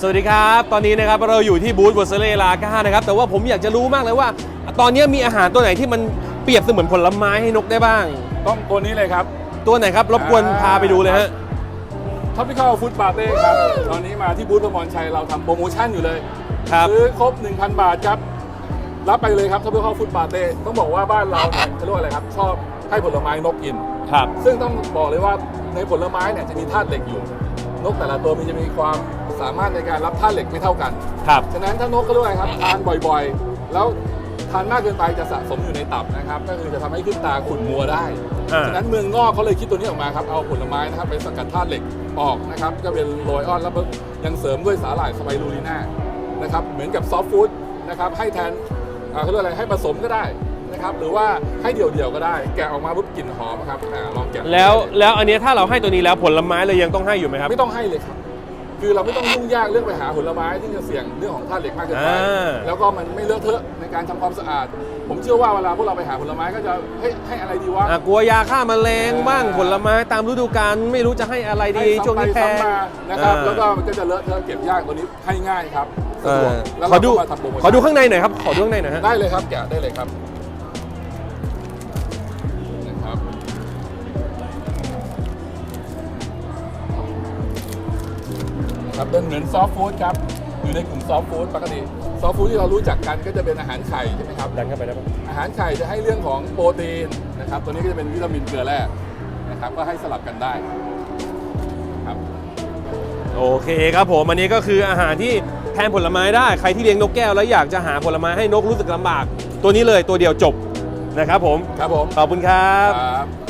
สวัสดีครับ ตอนนี้นะครับเราอยู่ที่บูธวอร์เซเลลาก้านะครับ แต่ว่าผมอยากจะรู้มากเลยว่า ตอนนี้มีอาหารตัวไหนที่มันเปรียบเสมือนผลไม้ให้นกได้บ้าง ต้องตัวนี้เลยครับ ตัวไหนครับรบกวนพาไปดูเลยฮะท็อปพิคอลฟู้ดปาร์ตี้ครับ ตอนนี้มาที่บูธประมรชัยเราทำโปรโมชั่นอยู่เลยครับซื้อครบ 1,000 บาทครับ รับไปเลยครับท็อปพิคอลฟู้ดปาร์ตี้ต้องบอกว่าบ้านเราเนี่ยเขาเรียกว่าอะไรครับ ชอบให้ผลไม้นกกินครับ ซึ่งต้องบอกเลยว่าในผลไม้เนี่ยจะมีธาตุเหล็กอยู่ นกแต่ละตัวมันจะมีความสามารถในการรับธาตุเหล็กไม่เท่ากัน ครับ ฉะนั้นถ้านกก็ด้วยครับทานบ่อยๆ แล้วทานมากเกินไปจะสะสมอยู่ในตับนะครับ ก็คือจะทำให้ขึ้นตาขุ่นมัวได้ อ่า ฉะนั้นเมืองนอกเขาเลยคิดตัวนี้ออกมาครับ เอาผลไม้นะครับไปสกัดธาตุเหล็กออกนะครับ ก็เป็นโรยออนแล้วก็ยังเสริมด้วยสาหร่ายสไปรูลีน่านะครับ เหมือนกับซอฟต์ฟู้ดนะครับ ให้แทนอ่าเขาเรียกอะไรให้ผสมก็ได้ นะครับหรือว่าให้เดี่ยวๆก็ได้ แกะออกมาปุ๊บกลิ่นหอมครับอ่าลองแกะแล้วแล้วอันเนี้ยถ้าเราให้ตัวนี้แล้วผลไม้เรายังต้องให้อยู่ไหมครับ ไม่ต้องให้เลยครับ คือเราไม่ต้องยุ่งยากเรื่องไปหาผลไม้ที่จะเสี่ยงเรื่องของธาตุเหล็กมากเกินไปอ่า แล้วก็มันไม่เลอะเทอะในการทำความสะอาด ผมเชื่อว่าเวลาพวกเราไปหาผลไม้ก็จะให้ให้อะไรดีวะ อะกลัวยาฆ่าแมลงบ้างอ่าผลไม้ตามฤดูกาลไม่รู้จะให้อะไรดีให้ซ้ำช่วงนี้ไปแพงซ้ำมานะครับ อ่า แล้วก็มันก็จะเลอะเทอะเก็บยากตัวนี้ให้ง่ายครับเอสะดวอกแล้วขอเราดูก็มาทำโปรโมชั่นขอดูข้างในหน่อยครับขอดูข้างในหน่อยฮะได้เลยครับแกะได้เลยครับนะครับ ครับเป็นเหมือนซอฟต์ฟู้ดครับอยู่ในกลุ่มซอฟต์ฟู้ดปกติซอฟต์ฟู้ดที่เรารู้จักกันก็จะเป็นอาหารไข่ใช่ไหมครับดันเข้าไปได้ปะอาหารไข่จะให้เรื่องของโปรตีนนะครับตัวนี้ก็จะเป็นวิตามินเกลือแร่นะครับก็ให้สลับกันได้ครับโอเคครับผมอันนี้ก็คืออาหารที่แทนผลไม้ได้ใครที่เลี้ยงนกแก้วแล้วอยากจะหาผลไม้ให้นกรู้สึกลำบาก ตัวนี้เลยตัวเดียวจบนะครับผมครับผมขอบคุณครับ ครับ